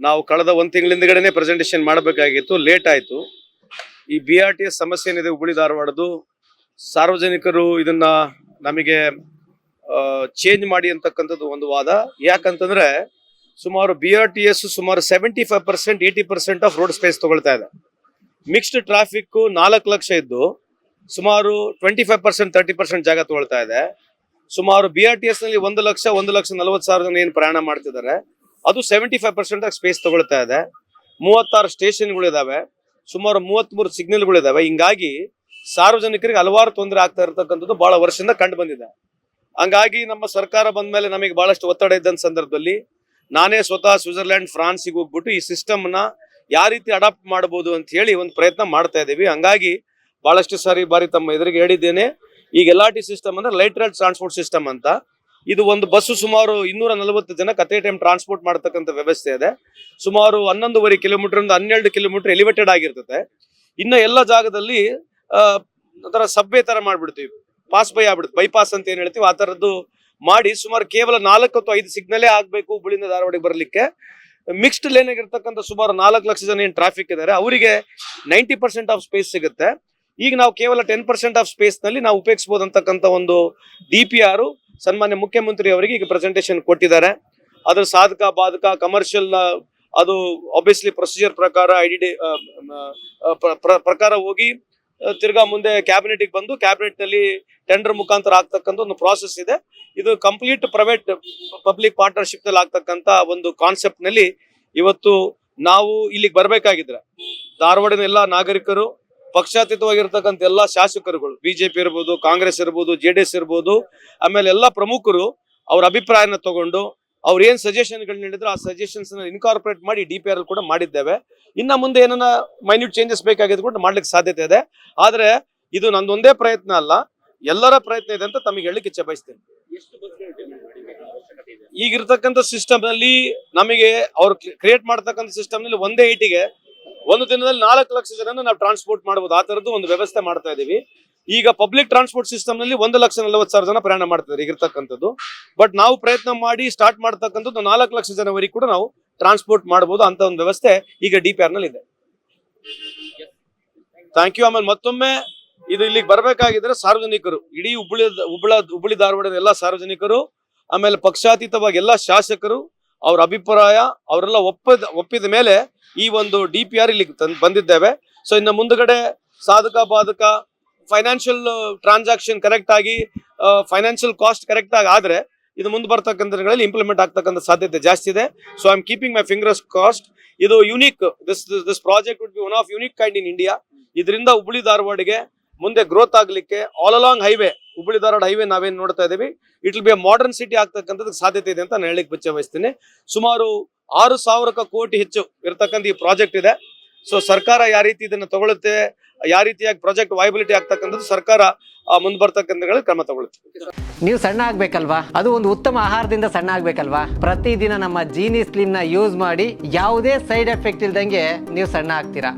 ನಾವು ಕಳೆದ ಒಂದ್ ತಿಂಗಳಿಂದಗಡೆನೆ ಪ್ರೆಸೆಂಟೇಷನ್ ಮಾಡಬೇಕಾಗಿತ್ತು ಲೇಟ್ ಆಯಿತು. ಈ ಬಿ ಆರ್ ಟಿ ಎಸ್ ಸಮಸ್ಯೆ ಏನಿದೆ ಹುಬ್ಬಳ್ಳಿ ಧಾರವಾಡದು ಸಾರ್ವಜನಿಕರು ಇದನ್ನ ನಮಗೆ ಚೇಂಜ್ ಮಾಡಿ ಅಂತಕ್ಕಂಥದ್ದು ಒಂದು ವಾದ. ಯಾಕಂತಂದ್ರೆ, ಸುಮಾರು ಬಿ ಆರ್ ಟಿ ಎಸ್ ಸುಮಾರು seventy five percent eighty percent of road space ತಗೊಳ್ತಾ ಇದೆ. ಮಿಕ್ಸ್ಡ್ ಟ್ರಾಫಿಕ್ ನಾಲ್ಕು ಲಕ್ಷ ಇದ್ದು, ಸುಮಾರು twenty five percent thirty percent ಜಾಗ ತಗೊಳ್ತಾ ಇದೆ. ಸುಮಾರು ಬಿ ಆರ್ ಟಿ ಎಸ್ನಲ್ಲಿ ಒಂದು ಲಕ್ಷ ಒಂದು ಲಕ್ಷ ನಲವತ್ತು ಸಾವಿರ ಜನ ಏನು ಪ್ರಯಾಣ ಮಾಡ್ತಿದ್ದಾರೆ. ಅದು ಸೆವೆಂಟಿ ಫೈವ್ ಪರ್ಸೆಂಟ್ ಸ್ಪೇಸ್ ತಗೊಳ್ತಾ ಇದೆ. ಮೂವತ್ತಾರು ಸ್ಟೇಷನ್ಗಳು ಇದಾವೆ ಸುಮಾರು ಮೂವತ್ಮೂರು ಸಿಗ್ನಲ್ಗಳಿದಾವೆ ಹಿಂಗಾಗಿ ಸಾರ್ವಜನಿಕರಿಗೆ ಹಲವಾರು ತೊಂದರೆ ಆಗ್ತಾ ಇರತಕ್ಕಂಥದ್ದು ಬಹಳ ವರ್ಷದಿಂದ ಕಂಡು ಬಂದಿದೆ. ಹಂಗಾಗಿ ನಮ್ಮ ಸರ್ಕಾರ ಬಂದ ಮೇಲೆ ನಮಗೆ ಬಹಳಷ್ಟು ಒತ್ತಡ ಇದ್ದಂಥ ಸಂದರ್ಭದಲ್ಲಿ ನಾನೇ ಸ್ವತಃ ಸ್ವಿಟ್ಜರ್ಲ್ಯಾಂಡ್ ಫ್ರಾನ್ಸಿಗೆ ಹೋಗ್ಬಿಟ್ಟು ಈ ಸಿಸ್ಟಮ್ನ ಯಾವ ರೀತಿ ಅಡಾಪ್ಟ್ ಮಾಡಬಹುದು ಅಂತ ಹೇಳಿ ಒಂದು ಪ್ರಯತ್ನ ಮಾಡ್ತಾ ಇದ್ದೀವಿ. ಹಂಗಾಗಿ ಬಹಳಷ್ಟು ಸಾರಿ ಬಾರಿ ತಮ್ಮ ಎದುರಿಗೆ ಹೇಳಿದ್ದೇನೆ. ಈಗ ಎಲ್ ಟಿ ಸಿಸ್ಟಮ್ ಅಂದ್ರೆ ಲೈಟ್ ರೈಲ್ ಟ್ರಾನ್ಸ್ಪೋರ್ಟ್ ಸಿಸ್ಟಮ್ ಅಂತ. ಇದು ಒಂದು ಬಸ್ಸು ಸುಮಾರು ಇನ್ನೂರ ನಲವತ್ತು ಜನ ಅದೇ ಟೈಮ್ ಟ್ರಾನ್ಸ್ಪೋರ್ಟ್ ಮಾಡತಕ್ಕಂಥ ವ್ಯವಸ್ಥೆ ಇದೆ. ಸುಮಾರು ಹನ್ನೊಂದುವರೆ ಕಿಲೋಮೀಟರ್ ಹನ್ನೆರಡು ಕಿಲೋಮೀಟರ್ ಎಲಿವೇಟೆಡ್ ಆಗಿರ್ತದೆ. ಇನ್ನು ಎಲ್ಲ ಜಾಗದಲ್ಲಿ ಒಂಥರ ಸಬ್ವೆ ತರ ಮಾಡ್ಬಿಡ್ತೀವಿ. ಪಾಸ್ ಬೈ ಆಗ್ಬಿಡುತ್ತೆ ಬೈಪಾಸ್ ಅಂತ ಏನ್ ಹೇಳ್ತೀವಿ ಆ ತರದ್ದು ಮಾಡಿ ಸುಮಾರು ಕೇವಲ ನಾಲ್ಕು ಅಥವಾ ಐದು ಸಿಗ್ನಲೇ ಆಗ್ಬೇಕು ಹುಬ್ಬಳ್ಳಿಯಿಂದ ಧಾರವಾಡಕ್ಕೆ ಬರಲಿಕ್ಕೆ. ಮಿಕ್ಸ್ಡ್ ಲೇನ್ ಆಗಿರ್ತಕ್ಕಂಥ ಸುಮಾರು ನಾಲ್ಕು ಲಕ್ಷ ಜನ ಏನ್ ಟ್ರಾಫಿಕ್ ಇದ್ದಾರೆ ಅವರಿಗೆ ನೈಂಟಿ ಪರ್ಸೆಂಟ್ ಆಫ್ ಸ್ಪೇಸ್ ಸಿಗುತ್ತೆ. ಈಗ ನಾವು ಕೇವಲ ಟೆನ್ ಪರ್ಸೆಂಟ್ ಆಫ್ ಸ್ಪೇಸ್ನಲ್ಲಿ ನಾವು ಉಪಯೋಗಿಸಬಹುದು ಅಂತಕ್ಕಂಥ ಒಂದು ಡಿ ಪಿ ಆರ್ ಸನ್ಮಾನ್ಯ ಮುಖ್ಯಮಂತ್ರಿ ಅವರಿಗೆ ಈಗ ಪ್ರೆಸೆಂಟೇಶನ್ ಕೊಟ್ಟಿದ್ದಾರೆ. ಅದ್ರ ಸಾಧಕ, ಬಾಧಕ ಕಮರ್ಷಿಯಲ್ ಅದು ಆಬ್ವಿಯಸ್ಲಿ ಪ್ರೊಸೀಜರ್ ಪ್ರಕಾರ ಐ ಡಿ ಪ್ರಕಾರ ಹೋಗಿ ತಿರ್ಗಾ ಮುಂದೆ ಕ್ಯಾಬಿನೆಟ್ ಬಂದು ಕ್ಯಾಬಿನೆಟ್ನಲ್ಲಿ ಟೆಂಡರ್ ಮುಖಾಂತರ ಆಗ್ತಕ್ಕಂಥ ಒಂದು ಪ್ರಾಸೆಸ್ ಇದೆ. ಇದು ಕಂಪ್ಲೀಟ್ ಪ್ರೈವೇಟ್ ಪಬ್ಲಿಕ್ ಪಾರ್ಟ್ನರ್ಶಿಪ್ನಲ್ಲಿ ಆಗ್ತಕ್ಕಂತ ಒಂದು ಕಾನ್ಸೆಪ್ಟ್ನಲ್ಲಿ ಇವತ್ತು ನಾವು ಇಲ್ಲಿಗೆ ಬರಬೇಕಾಗಿದ್ರೆ ಧಾರವಾಡದ ಎಲ್ಲ ನಾಗರಿಕರು ಪಕ್ಷಾತೀತವಾಗಿರ್ತಕ್ಕಂಥ ಎಲ್ಲ ಶಾಸಕರುಗಳು, ಬಿಜೆಪಿ ಇರ್ಬೋದು, ಕಾಂಗ್ರೆಸ್ ಇರ್ಬೋದು, ಜೆ ಡಿ ಎಸ್ ಇರ್ಬೋದು, ಆಮೇಲೆ ಎಲ್ಲ ಪ್ರಮುಖರು ಅವ್ರ ಅಭಿಪ್ರಾಯನ ತಗೊಂಡು ಅವ್ರು ಏನ್ ಸಜೆಷನ್ಗಳು ನೀಡಿದ್ರು ಆ ಸಜೆಷನ್ಸ್ ಇನ್ಕಾರ್ಪೊರೇಟ್ ಮಾಡಿ ಡಿ ಪಿ ಆರ್ ಕೂಡ ಮಾಡಿದ್ದೇವೆ. ಇನ್ನ ಮುಂದೆ ಏನನ್ನ ಮೈನ್ಯೂಟ್ ಚೇಂಜಸ್ ಬೇಕಾಗಿದ್ದು ಕೂಡ ಮಾಡ್ಲಿಕ್ಕೆ ಸಾಧ್ಯತೆ ಇದೆ. ಆದ್ರೆ ಇದು ನಂದೊಂದೇ ಪ್ರಯತ್ನ ಅಲ್ಲ, ಎಲ್ಲರ ಪ್ರಯತ್ನ ಇದೆ ಅಂತ ತಮಗೆ ಹೇಳಲಿಕ್ಕೆ ಇಚ್ಛೆ ಬಯಸ್ತೇನೆ. ಈಗಿರ್ತಕ್ಕಂಥ ಸಿಸ್ಟಮ್ನಲ್ಲಿ ನಮಗೆ ಅವ್ರು ಕ್ರಿಯೇಟ್ ಮಾಡ್ತಕ್ಕಂಥ ಸಿಸ್ಟಮ್ನಲ್ಲಿ ಒಂದೇ ಏಟಿಗೆ ಒಂದು ದಿನದಲ್ಲಿ ನಾಲ್ಕು ಲಕ್ಷ ಜನ ನಾವು ಟ್ರಾನ್ಸ್ಪೋರ್ಟ್ ಮಾಡಬಹುದು ಆ ತರದ್ದು ಒಂದು ವ್ಯವಸ್ಥೆ ಮಾಡ್ತಾ ಇದೀವಿ ಈಗ ಪಬ್ಲಿಕ್ ಟ್ರಾನ್ಸ್ಪೋರ್ಟ್ ಸಿಸ್ಟಮ್ನಲ್ಲಿ ಒಂದು ಲಕ್ಷ ನಲವತ್ತು ಸಾವಿರ ಜನ ಪ್ರಯಾಣ ಮಾಡ್ತಾರೆ ಈಗಿರ್ತಕ್ಕಂಥದ್ದು. ಬಟ್ ನಾವು ಪ್ರಯತ್ನ ಮಾಡಿ ಸ್ಟಾರ್ಟ್ ಮಾಡ್ತಕ್ಕಂಥದ್ದು ನಾಲ್ಕು ಲಕ್ಷ ಜನವರಿಗೆ ಕೂಡ ನಾವು ಟ್ರಾನ್ಸ್ಪೋರ್ಟ್ ಮಾಡಬಹುದು ಅಂತ ಒಂದು ವ್ಯವಸ್ಥೆ ಈಗ ಡಿ ಪಿ ನಲ್ಲಿ ಇದೆ. ಥ್ಯಾಂಕ್ ಯು ಆಮೇಲೆ ಮತ್ತೊಮ್ಮೆ ಇದು ಇಲ್ಲಿಗೆ ಬರಬೇಕಾಗಿದ್ರೆ ಸಾರ್ವಜನಿಕರು, ಇಡೀ ಹುಬ್ಬಳ್ಳಿ ಹುಬ್ಬಳ ಹುಬ್ಬಳ್ಳಿ ಧಾರವಾಡದ ಎಲ್ಲ ಸಾರ್ವಜನಿಕರು, ಆಮೇಲೆ ಪಕ್ಷಾತೀತವಾಗಿ ಎಲ್ಲ ಶಾಸಕರು ಅವ್ರ ಅಭಿಪ್ರಾಯ, ಅವರೆಲ್ಲ ಒಪ್ಪದ, ಒಪ್ಪಿದ ಮೇಲೆ ಈ ಒಂದು ಡಿ ಪಿ ಆರ್ ಇಲ್ಲಿ ಬಂದಿದ್ದೇವೆ. ಸೊ ಇನ್ನು ಮುಂದ್ಗಡೆ ಸಾಧಕ, ಬಾಧಕ ಫೈನಾನ್ಷಿಯಲ್ ಟ್ರಾನ್ಸಾಕ್ಷನ್ ಕರೆಕ್ಟ್ ಆಗಿ ಫೈನಾನ್ಷಿಯಲ್ ಕಾಸ್ಟ್ ಕರೆಕ್ಟ್ ಆಗಿ ಆದ್ರೆ ಇದು ಮುಂದೆ ಬರ್ತಕ್ಕಂಥ ಇಂಪ್ಲಿಮೆಂಟ್ ಆಗ್ತಕ್ಕಂಥ ಸಾಧ್ಯತೆ ಜಾಸ್ತಿ ಇದೆ. So I am keeping my fingers crossed ಇದು unique this this project would be one of unique kind in India ಇದರಿಂದ ಹುಬ್ಬಳ್ಳಿ ಧಾರವಾಡಿಗೆ ಮುಂದೆ ಗ್ರೋತ್ ಆಗ್ಲಿಕ್ಕೆ all along highway Hubballi Dharwad highway ನಾವೇನ್ ನೋಡ್ತಾ ಇದೀವಿ it will be modern city ಆಗ್ತಕ್ಕಂಥದ್ದು ಸಾಧ್ಯತೆ ಇದೆ ಅಂತ ನಾನು ಹೇಳಲಿಕ್ಕೆ ಬಚ್ಚ ಬಯಸ್ತೀನಿ. ಸುಮಾರು ಆರು ಸಾವಿರಕ್ಕ ಕೋಟಿ ಹೆಚ್ಚು ಇರತಕ್ಕಂಥ ಈ ಪ್ರಾಜೆಕ್ಟ್ ಇದೆ. ಸೊ ಸರ್ಕಾರ ಯಾವ ರೀತಿ ಇದನ್ನ ತಗೊಳುತ್ತೆ ಯಾವ ರೀತಿಯಾಗಿ ಪ್ರಾಜೆಕ್ಟ್ ವೈಬಿಲಿಟಿ ಆಗ್ತಕ್ಕಂಥದ್ದು ಸರ್ಕಾರ ಮುಂದೆ ಬರ್ತಕ್ಕಂಥ ಕ್ರಮ ತಗೊಳುತ್ತೆ ನೀವು ಸಣ್ಣ ಆಗ್ಬೇಕಲ್ವಾ? ಅದು ಒಂದು ಉತ್ತಮ ಆಹಾರದಿಂದ ಸಣ್ಣ ಆಗ್ಬೇಕಲ್ವಾ? ಪ್ರತಿದಿನ ನಮ್ಮ ಜೀನಿ ಸ್ಲಿಮ್ನ ಯೂಸ್ ಮಾಡಿ ಯಾವುದೇ ಸೈಡ್ ಎಫೆಕ್ಟ್ ಇಲ್ದಂಗೆ ನೀವು ಸಣ್ಣ ಆಗ್ತೀರಾ?